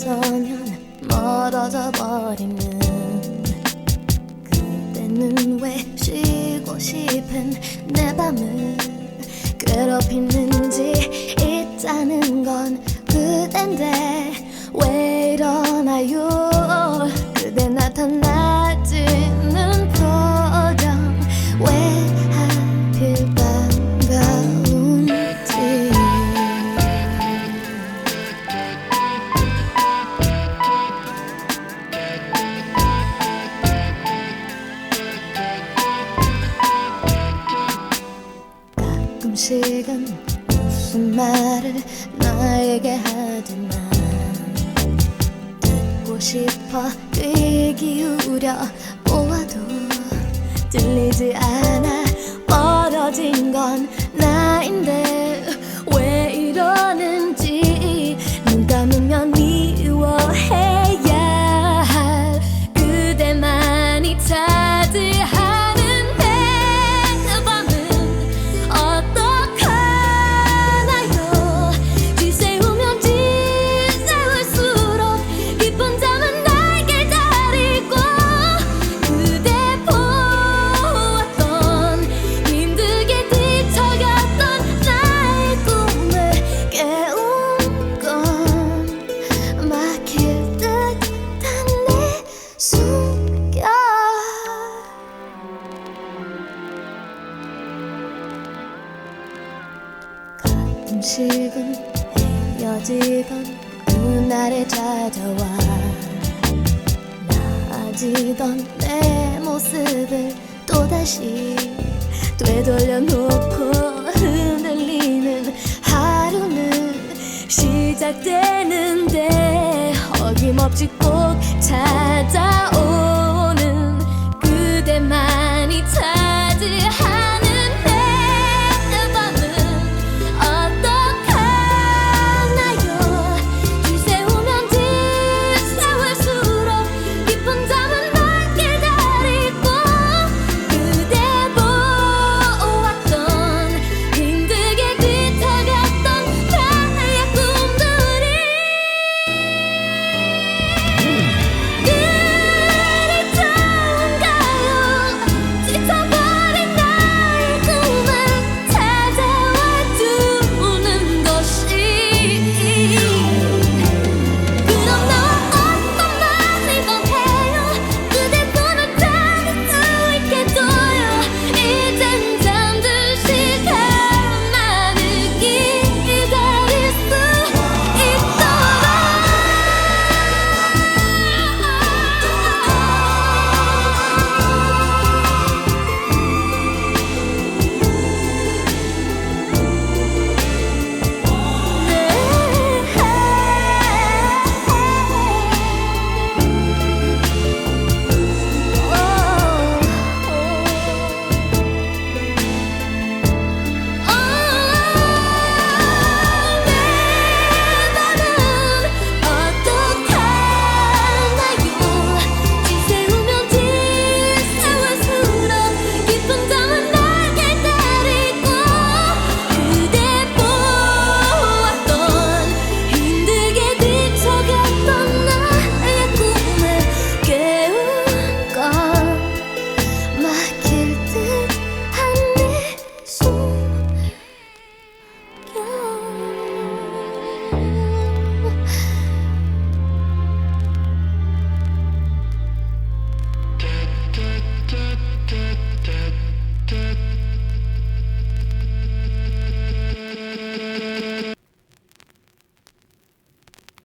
다가서면 멀어져 버리는 그대는 왜 쉬고 싶은 내 밤을 괴롭히는지 있자는 건 그댄데 왜 이러나요 무슨 말을 나에게 하지만 듣고 싶어 귀 기울여 보아도 들리지 않아 멀어진 건 나인데 가끔씩은 헤어지던 그날에 찾아와. 나아지던 내 모습을 또다시 되돌려 놓고 흔들리는 하루는 시작되는데 어김없이 꼭 찾아오